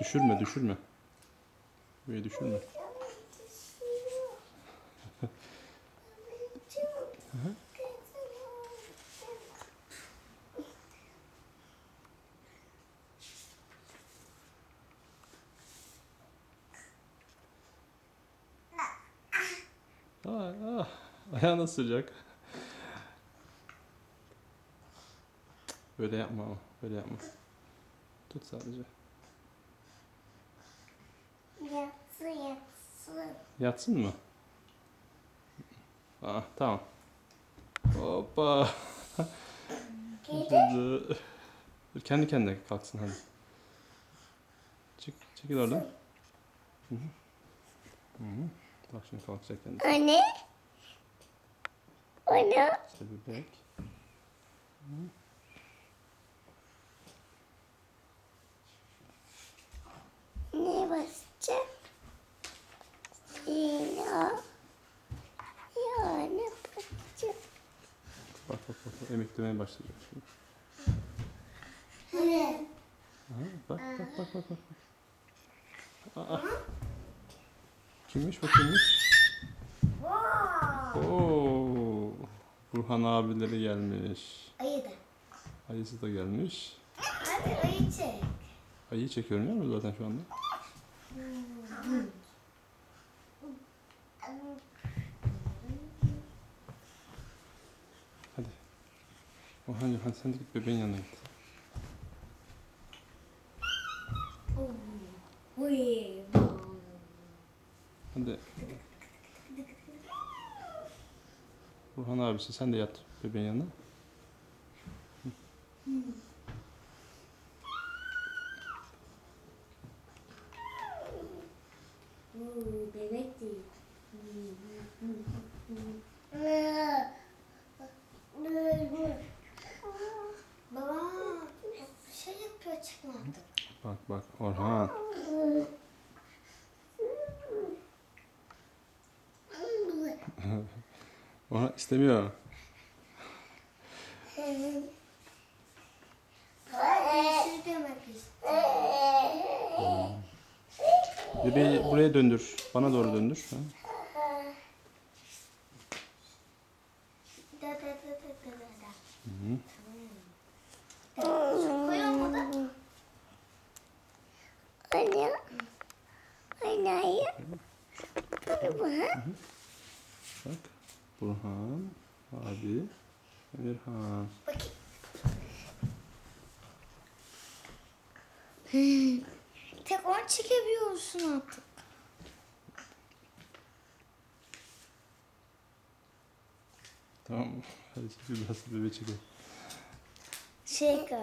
Düşürme, düşürme. Buraya düşürme. Aa, aa, ah, ah. ayağına sıcak. Böyle yapma ama. Böyle yapma. Tut sadece. Yatsı yatsı. Yatsın mı? Ah tamam. Hoppa. Dur, Kendi kendine kalksın hadi. Çık, çekil oradan. Hı hı. Hı hı. Bak şimdi kalkacak kendi. Anne. Anne. İşte bebek. Ne basacağım? Ya. Ya ne basacağım? Bak bak bak. Emeklemeye başlayacak şimdi. Aha, bak bak bak bak bak. Aa. Kimmiş bu kimmiş? Oo. Burhan abileri gelmiş. Ayı da. Ayısı da gelmiş. Hadi ayı çek. Ayıyı çekiyorum ya zaten şu anda? Hadi. Orhan hadi sen de git bebeğin yanına git. Hadi. Burhan abisi sen de yat bebeğin yanına. Bebek değil. Baba bir şey yapıyor çıkmadı. Bak bak Orhan. Orhan istemiyor. Bir şey demek istiyorum. Bebeği buraya döndür. Bana doğru döndür. Ha? Hı. Anne. Anne. Bak. Burhan abi. Emirhan. Bakayım. Tek onu çekebiliyorsun artık. Tamam. Hadi çekil biraz bebeği çekelim. Şey koy.